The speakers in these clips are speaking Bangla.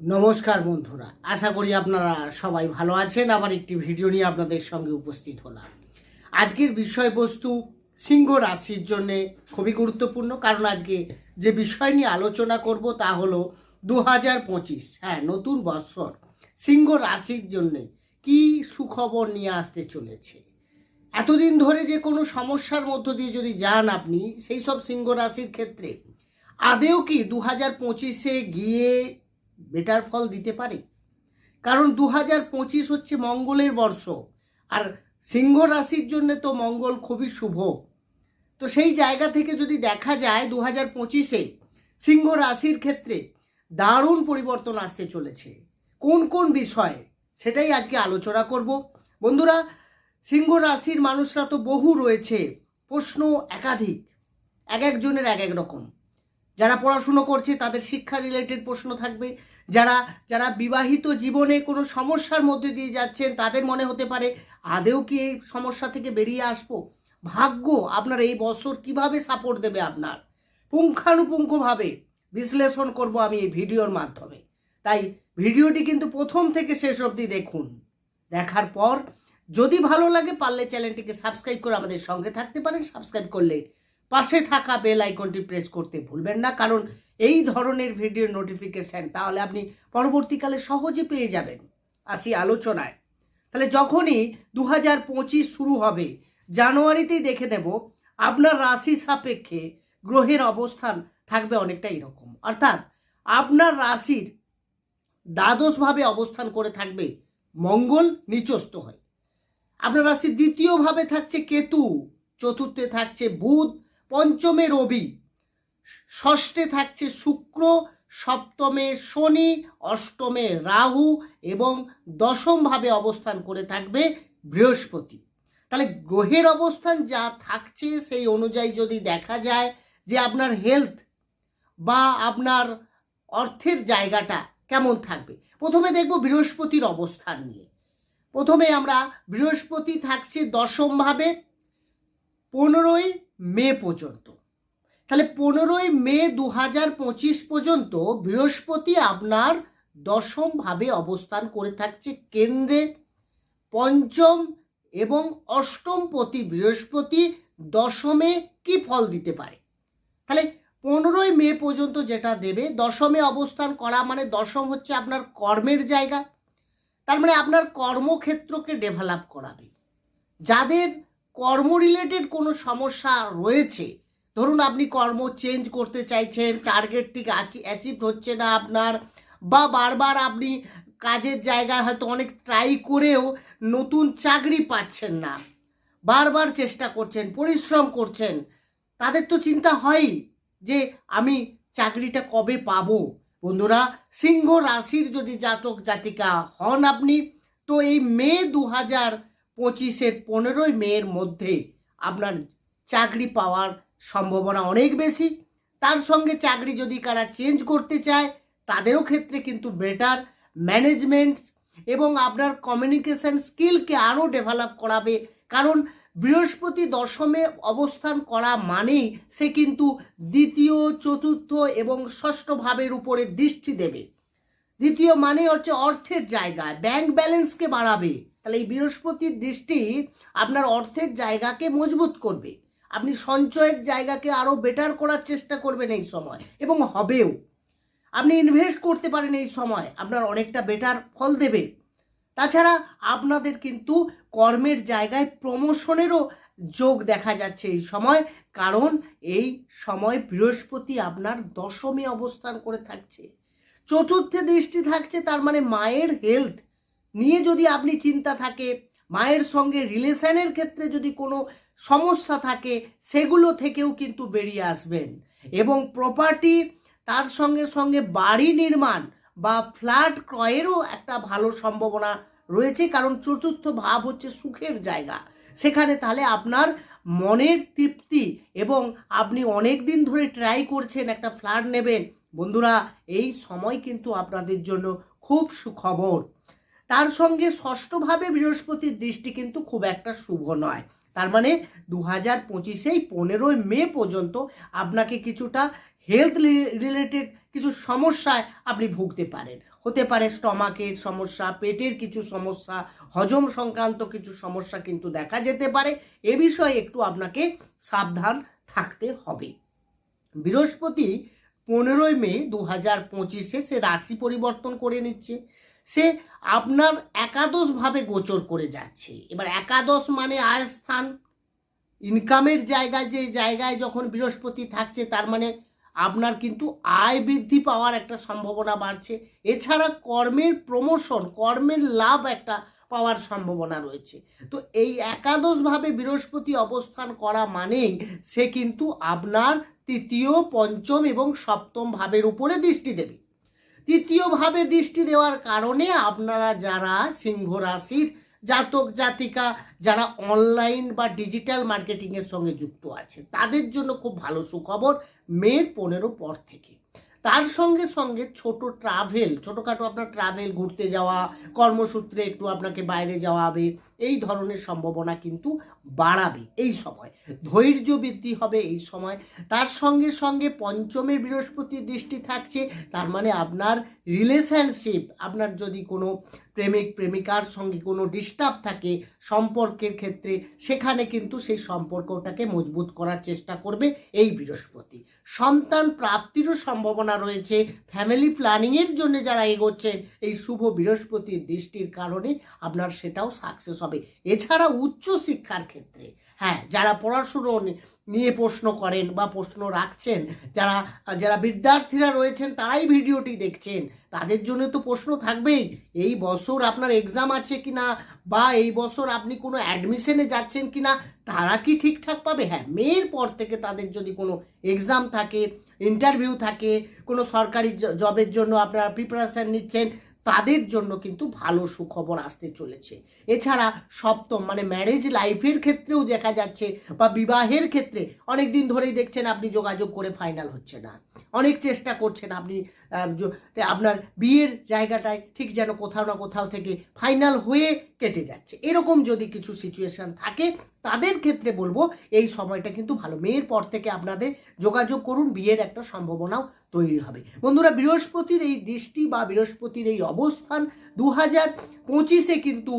নমস্কার বন্ধুরা। আশা করি আপনারা সবাই ভালো আছেন। আবার একটি ভিডিও নিয়ে আপনাদের সঙ্গে উপস্থিত হলাম। আজকের বিষয়বস্তু সিংহ রাশির জন্য খুবই গুরুত্বপূর্ণ। কারণ আজকে যে বিষয় নিয়ে আলোচনা করব তা হলো দু হাজার পঁচিশ হ্যাঁ নতুন বৎসর। সিংহ রাশির জন্যে কি সুখবর নিয়ে আসতে চলেছে? এতদিন ধরে যে কোনো সমস্যার মধ্য দিয়ে যদি যান আপনি, সেই সব সিংহ রাশির ক্ষেত্রে, আদেও কি দু হাজার পঁচিশে গিয়ে বেটার ফল দিতে পারে। কারণ দু হাজার পঁচিশ হচ্ছে মঙ্গলের বর্ষ, আর সিংহ রাশির জন্য তো মঙ্গল খুবই শুভ। তো সেই জায়গা থেকে যদি দেখা যায় দু হাজার পঁচিশে, সিংহ রাশির ক্ষেত্রে দারুণ পরিবর্তন আসতে চলেছে। কোন কোন বিষয়ে? সেটাই আজকে আলোচনা করব। বন্ধুরা, সিংহ রাশির মানুষরা তো বহু রয়েছে, প্রশ্ন একাধিক, এক একজনের এক এক রকম। যারা পড়াশুনো করছে, তাদের শিক্ষা রিলেটেড প্রশ্ন থাকবে। যারা যারা বিবাহিত জীবনে কোনো সমস্যার মধ্যে দিয়ে যাচ্ছেন, তাদের মনে হতে পারে, আদেও কি এই সমস্যা থেকে বেরিয়ে আসব? ভাগ্য আপনার এই বছর কীভাবে সাপোর্ট দেবে আপনার? পুঙ্খানুপুঙ্খভাবে বিশ্লেষণ করব আমি এই ভিডিওর মাধ্যমে। তাই ভিডিওটি কিন্তু প্রথম থেকে শেষ অবধি দেখুন। দেখার পর যদি ভালো লাগে, পারলে চ্যানেলটিকে সাবস্ক্রাইব করে আমাদের সঙ্গে থাকতে পারেন। সাবস্ক্রাইব করলে পাশে থাকা বেল আইকনটি প্রেস করতে ভুলবেন না। কারণ এই ধরনের ভিডিও নোটিফিকেশন তাহলে আপনি পরবর্তীকালে সহজে পেয়ে যাবেন। আসি আলোচনায়। তাহলে যখনই দু হাজার পঁচিশ শুরু হবে, জানুয়ারিতেই দেখে নেব, আপনার রাশি সাপেক্ষে গ্রহের অবস্থান থাকবে অনেকটা এরকম। অর্থাৎ আপনার রাশির দ্বাদশভাবে অবস্থান করে থাকবে মঙ্গল, নিচস্থ হয়। আপনার রাশির দ্বিতীয়ভাবে থাকছে কেতু, চতুর্থে থাকছে বুধ পঞ্চমে রবি, ষষ্ঠে থাকছে শুক্র, সপ্তমে শনি, অষ্টমে রাহু এবং দশমভাবে অবস্থান করে থাকবে বৃহস্পতি। তাহলে গ্রহের অবস্থান যা থাকছে সেই অনুযায়ী যদি দেখা যায় যে আপনার হেলথ বা আপনার অর্থের জায়গাটা কেমন থাকবে, প্রথমে দেখব বৃহস্পতির অবস্থান নিয়ে। প্রথমে আমরা বৃহস্পতি থাকছে দশমভাবে, পনেরোই মে পর্যন্ত। তাহলে পনেরোই মে দু হাজার পঁচিশ পর্যন্ত বৃহস্পতি আপনার দশমভাবে অবস্থান করে থাকছে কেন্দ্রে। পঞ্চম এবং অষ্টম প্রতি বৃহস্পতি দশমে কি ফল দিতে পারে? তাহলে পনেরোই মে পর্যন্ত যেটা দেবে, দশমে অবস্থান করা মানে দশম হচ্ছে আপনার কর্মের জায়গা। তার মানে আপনার কর্মক্ষেত্রকে ডেভেলপ করাবে। যাদের কর্ম রিলেটেড কোনো সমস্যা রয়েছে? ধরুন আপনি কর্ম চেঞ্জ করতে চাইছেন টার্গেট ঠিক অ্যাচিভ হচ্ছে না আপনার, বা বারবার আপনি কাজের জায়গায় হয়তো অনেক ট্রাই করেও নতুন চাকরি পাচ্ছেন না, বারবার চেষ্টা করছেন, পরিশ্রম করছেন, তাদের তো চিন্তা হয়ই যে আমি চাকরিটা কবে পাবো। বন্ধুরা, সিংহ রাশির যদি জাতক জাতিকা হন আপনি, তো এই মে দু হাজার পঁচিশের পনেরোই মেয়ের মধ্যে আপনার চাকরি পাওয়ার সম্ভাবনা অনেক বেশি। তার সঙ্গে চাকরি যদি কারা চেঞ্জ করতে চায়, তাদেরও ক্ষেত্রে কিন্তু বেটার ম্যানেজমেন্ট এবং আপনার কমিউনিকেশন স্কিলকে আরও ডেভেলপ করাবে। কারণ বৃহস্পতি দশমে অবস্থান করা মানেই সে কিন্তু দ্বিতীয়, চতুর্থ এবং ষষ্ঠ ভাবের উপরে দৃষ্টি দেবে। দ্বিতীয় মানে হচ্ছে অর্থের জায়গায় ব্যাংক ব্যালেন্সকে বাড়াবে। তাহলে এই বৃহস্পতির দৃষ্টি আপনার অর্থের জায়গাকে মজবুত করবে। আপনি সঞ্চয়ের জায়গাকে আরও বেটার করার চেষ্টা করবেন এই সময়, এবং হবেও। আপনি ইনভেস্ট করতে পারেন এই সময়, আপনার অনেকটা বেটার ফল দেবে। তাছাড়া আপনাদের কিন্তু কর্মের জায়গায় প্রমোশনেরও যোগ দেখা যাচ্ছে এই সময়, কারণ এই সময় বৃহস্পতি আপনার দশমী অবস্থান করে থাকছে। চতুর্থে দৃষ্টি থাকছে, তার মানে মায়ের হেলথ নিয়ে যদি আপনি চিন্তা থাকে, মায়ের সঙ্গে রিলেশনের ক্ষেত্রে যদি কোনো সমস্যা থাকে, সেগুলো থেকেও কিন্তু বেরিয়ে আসবেন। এবং প্রপার্টি তার সঙ্গে সঙ্গে বাড়ি নির্মাণ বা ফ্ল্যাট ক্রয়েরও একটা ভালো সম্ভাবনা রয়েছে, কারণ চতুর্থ ভাব হচ্ছে সুখের জায়গা। সেখানে তাহলে আপনার মনের তৃপ্তি এবং আপনি অনেক দিন ধরে ট্রাই করছেন একটা ফ্ল্যাট নেবেন। বন্ধুরা, এই সময় কিন্তু আপনাদের জন্য খুব সুখবর। তার সঙ্গে ষষ্ঠভাবে বৃহস্পতির দৃষ্টি কিন্তু খুব একটা শুভ নয়। তার মানে দু হাজার পঁচিশেই পনেরোই মে পর্যন্ত আপনাকে কিছুটা হেলথ রিলেটেড কিছু সমস্যায় আপনি ভুগতে পারেন। হতে পারে স্টমাকের সমস্যা, পেটের কিছু সমস্যা, হজম সংক্রান্ত কিছু সমস্যা কিন্তু দেখা যেতে পারে। এ বিষয়ে একটু আপনাকে সাবধান থাকতে হবে। বৃহস্পতি পনেরোই মে দু হাজার পঁচিশে সে রাশি পরিবর্তন করে নিচ্ছে। সে আপনার একাদশভাবে গোচর করে যাচ্ছে। এবার একাদশ মানে আয় স্থান। ইনকামের জায়গায় যে জায়গায় যখন বৃহস্পতি থাকছে, তার মানে আপনার কিন্তু আয় বৃদ্ধি পাওয়ার একটা সম্ভাবনা বাড়ছে। এছাড়া কর্মের প্রমোশন কর্মের লাভ একটা পাওয়ার সম্ভাবনা রয়েছে। তো এই একাদশভাবে বৃহস্পতি অবস্থান করা মানেই সে কিন্তু আপনার তৃতীয়, পঞ্চম এবং সপ্তম ভাবের উপরে দৃষ্টি দেবে। তৃতীয় ভাবে দৃষ্টি দেওয়ার কারণে আপনারা যারা সিংহ রাশির জাতক, জাতিকা, যারা অনলাইন বা ডিজিটাল মার্কেটিংয়ের সঙ্গে যুক্ত আছে, তাদের জন্য খুব ভালো সুখবর মের পনেরো পর থেকে। তার সঙ্গে সঙ্গে ছোট ট্রাভেল ছোটোখাটো আপনার ট্রাভেল ঘুরতে যাওয়া, কর্মসূত্রে একটু আপনাকে বাইরে যাওয়া হবে এই ধরনের সম্ভাবনা কিন্তু বাড়াবে এই সময়। ধৈর্য বৃদ্ধি হবে এই সময়। তার সঙ্গে সঙ্গে পঞ্চমের বৃহস্পতির দৃষ্টি থাকছে। তার মানে আপনার রিলেশনশিপ আপনার যদি কোনো প্রেমিক, প্রেমিকার সঙ্গে কোনো ডিস্টার্ব থাকে সম্পর্কের ক্ষেত্রে, সেখানে কিন্তু সেই সম্পর্কটাকে মজবুত করার চেষ্টা করবে এই বৃহস্পতি। সন্তান প্রাপ্তিরও সম্ভাবনা রয়েছে। ফ্যামিলি প্ল্যানিংয়ের জন্য যারা এগোচ্ছেন, এই শুভ বৃহস্পতির দৃষ্টির কারণে আপনার সেটাও সাকসেস এছাড়া উচ্চ শিক্ষার ক্ষেত্রে হ্যাঁ যারা পড়াশুনো নিয়ে প্রশ্ন করেন বা প্রশ্ন রাখছেন, যারা যারা বিদ্যার্থীরা রয়েছেন, তারাই ভিডিওটি দেখছেন, তাদের জন্য তো প্রশ্ন থাকবেই, এই বছর আপনার এক্সাম আছে কি না বা এই বছর আপনি কোনো অ্যাডমিশনে যাচ্ছেন কি না তারা কি ঠিকঠাক পাবে? হ্যাঁ মেয়ের পর থেকে তাদের যদি কোনো এক্সাম থাকে ইন্টারভিউ থাকে, কোনো সরকারি জবের জন্য আপনারা প্রিপারেশান নিচ্ছেন তাদের জন্য কিন্তু ভালো সুখবর আসতে চলেছে। এছাড়া সপ্তম মানে ম্যারেজ লাইফের ক্ষেত্রেও দেখা যাচ্ছে বা বিবাহের ক্ষেত্রে অনেক দিন ধরেই দেখছেন আপনি যোগাযোগ করে ফাইনাল হচ্ছে না। অনেক চেষ্টা করছেন আপনি আপনার বিয়ের জায়গাটায় ঠিক যেন কোথাও না কোথাও থেকে ফাইনাল হয়ে কেটে যাচ্ছে। এরকম যদি কিছু সিচুয়েশন থাকে, তাদের ক্ষেত্রে বলব এই সময়টা কিন্তু ভালো। মেয়ের পর থেকে আপনাদের যোগাযোগ করুন, বিয়ের একটা সম্ভাবনাও তৈরি হবে। বন্ধুরা, বৃহস্পতির এই দৃষ্টি বা বৃহস্পতির এই অবস্থান দু হাজার পঁচিশে কিন্তু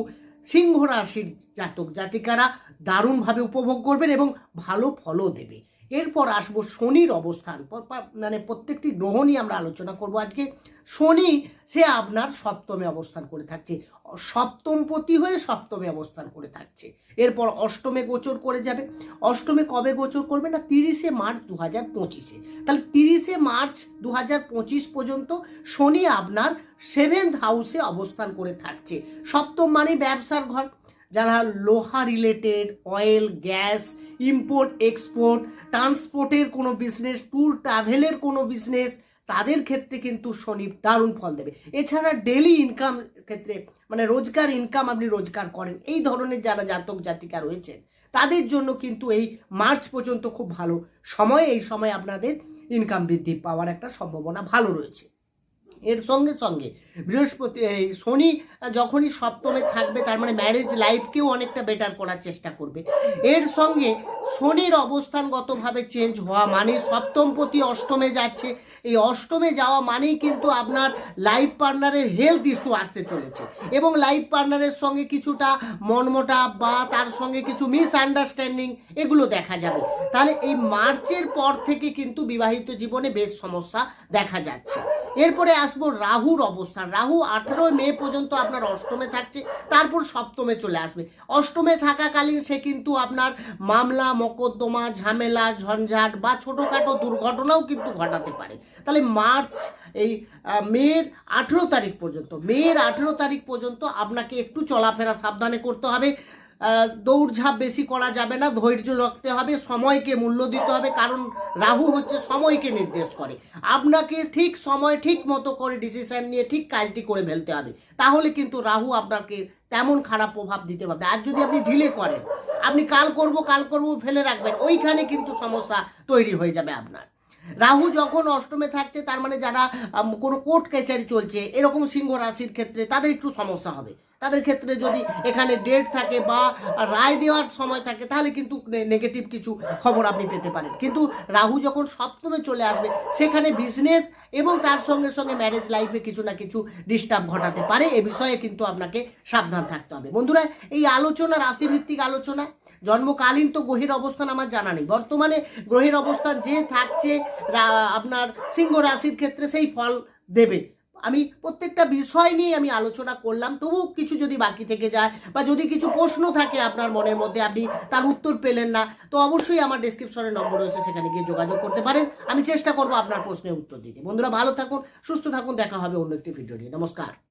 সিংহ রাশির জাতক জাতিকারা দারুণভাবে উপভোগ করবেন এবং ভালো ফলও দেবে। এরপর আসব শনির অবস্থান। মানে প্রত্যেকটি গ্রহ নিয়ে আমরা আলোচনা করব আজকে। শনি, সে আপনার সপ্তমে অবস্থান করে থাকছে। সপ্তমপতি হয়ে সপ্তমে অবস্থান করে থাকছে। এরপর অষ্টমে গোচর করে যাবে। অষ্টমে কবে গোচর করবে না? তিরিশে মার্চ দু হাজার পঁচিশে। তাহলে তিরিশে মার্চ দু হাজার পঁচিশ পর্যন্ত শনি আপনার সেভেন্থ হাউসে অবস্থান করে থাকছে। সপ্তম মানে ব্যবসার ঘর। যারা লোহা related, oil, gas import export ট্রান্সপোর্টের কোনো বিজনেস ট্যুর ট্রাভেলের কোনো বিজনেস তাদের ক্ষেত্রে কিন্তু শনি দারুণ ফল দেবে। এছাড়া ডেলি ইনকাম ক্ষেত্রে মানে রোজগার ইনকাম আপনি রোজগার করেন, এই ধরনের যারা জাতক জাতিকা রয়েছেন, তাদের জন্য কিন্তু এই মার্চ পর্যন্ত খুব ভালো সময়, এই সময় আপনাদের ইনকাম বৃদ্ধি পাওয়ার একটা সম্ভাবনা ভালো রয়েছে। এর সঙ্গে সঙ্গে। বৃহস্পতি শনি যখনই সপ্তমে থাকবে, তার মানে ম্যারেজ লাইফকেও অনেকটা বেটার করার চেষ্টা করবে। এর সঙ্গে শনির অবস্থানগতভাবে চেঞ্জ হওয়া মানে সপ্তমপতি অষ্টমে যাচ্ছে এই অষ্টমে যাওয়া মানেই কিন্তু আপনার লাইফ পার্টনারের হেলথ ইস্যু আসতে চলেছে। এবং লাইফ পার্টনারের সঙ্গে কিছুটা মনমোটা বা তার সঙ্গে কিছু মিসআন্ডারস্ট্যান্ডিং এগুলো দেখা যাবে। তাহলে এই মার্চের পর থেকে কিন্তু বিবাহিত জীবনে বেশ সমস্যা দেখা যাচ্ছে। এরপরে আসব রাহুর অবস্থান। রাহু আঠেরোই মে পর্যন্ত আপনার অষ্টমে থাকছে, তারপর সপ্তমে চলে আসবে। অষ্টমে থাকাকালীন সে কিন্তু আপনার মামলা, মকদ্দমা, ঝামেলা, ঝঞ্ঝাট বা ছোটোখাটো দুর্ঘটনাও কিন্তু ঘটাতে পারে। তাহলে মার্চ, এই মের আঠেরো তারিখ পর্যন্ত, মের আঠেরো তারিখ পর্যন্ত আপনাকে একটু চলাফেরা সাবধানে করতে হবে। দৌড়ঝাঁপ বেশি করা যাবে না, ধৈর্য রাখতে হবে, সময়কে মূল্য দিতে হবে, কারণ রাহু হচ্ছে সময়কে নির্দেশ করে। আপনাকে ঠিক সময়, ঠিক মতো করে ডিসিশন নিয়ে ঠিক কাজটি করে ফেলতে হবে। তাহলে কিন্তু রাহু আপনাকে তেমন খারাপ প্রভাব দিতে পারবে। আর যদি আপনি ঢিলে করেন, আপনি কাল করব কাল করব ফেলে রাখবেন, ওইখানে কিন্তু সমস্যা তৈরি হয়ে যাবে আপনার। রাহু যখন অষ্টমে থাকছে, তার মানে যারা কোনো কোর্ট কাছারি চলছে, এরকম সিংহ রাশির ক্ষেত্রে তাদের একটু সমস্যা হবে। তাদের ক্ষেত্রে যদি এখানে ডেট থাকে বা রায় দেওয়ার সময় থাকে, তাহলে কিন্তু নেগেটিভ কিছু খবর আপনি পেতে পারেন। কিন্তু রাহু যখন সপ্তমে চলে আসবে, সেখানে বিজনেস এবং তার সঙ্গে সঙ্গে ম্যারেজ লাইফে কিছু না কিছু ডিস্টার্ব ঘটাতে পারে, এ বিষয়ে কিন্তু আপনাকে সাবধান থাকতে হবে। বন্ধুরা, এই আলোচনা, রাশিভিত্তিক আলোচনা জন্মকালীন তো গ্রহের অবস্থান আমার জানা নেই। বর্তমানে গ্রহের অবস্থান যে থাকছে আপনার সিংহ রাশির ক্ষেত্রে সেই ফল দেবে। আমি প্রত্যেকটা বিষয় নিয়ে আমি আলোচনা করলাম তবু কিছু যদি বাকি থেকে যায় বা যদি কিছু প্রশ্ন থাকে আপনার মনের মধ্যে, আপনি তার উত্তর পেলেন না, তো অবশ্যই আমার ডেসক্রিপশনে নম্বর রয়েছে, সেখানে গিয়ে যোগাযোগ করতে পারেন। আমি চেষ্টা করব আপনার প্রশ্নের উত্তর দিতে। বন্ধুরা, ভালো থাকুন, সুস্থ থাকুন, দেখা হবে অন্য একটি ভিডিও নিয়ে। নমস্কার।